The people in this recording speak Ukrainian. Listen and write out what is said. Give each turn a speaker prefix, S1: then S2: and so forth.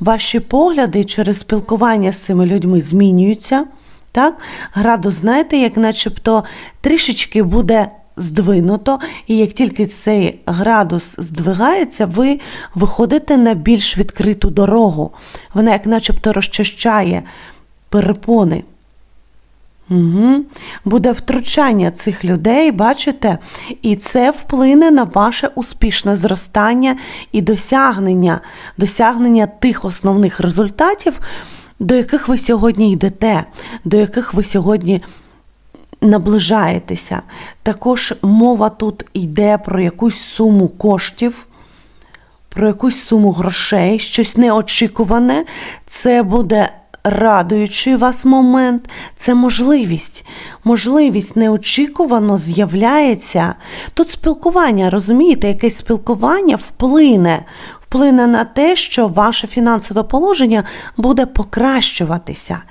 S1: ваші погляди через спілкування з цими людьми змінюються. Так? Градус, знаєте, як начебто трішечки буде здвинуто, і як тільки цей градус здвигається, ви виходите на більш відкриту дорогу. Вона як начебто розчищає перепони. Угу. Буде втручання цих людей, бачите? І це вплине на ваше успішне зростання і досягнення, досягнення тих основних результатів, до яких ви сьогодні йдете, до яких ви сьогодні наближаєтеся. Також мова тут йде про якусь суму коштів про якусь суму грошей, щось неочікуване, це буде радуючий вас момент, це можливість. Можливість неочікувано з'являється. Тут спілкування, розумієте, якесь спілкування вплине. Вплине на те, що ваше фінансове положення буде покращуватися.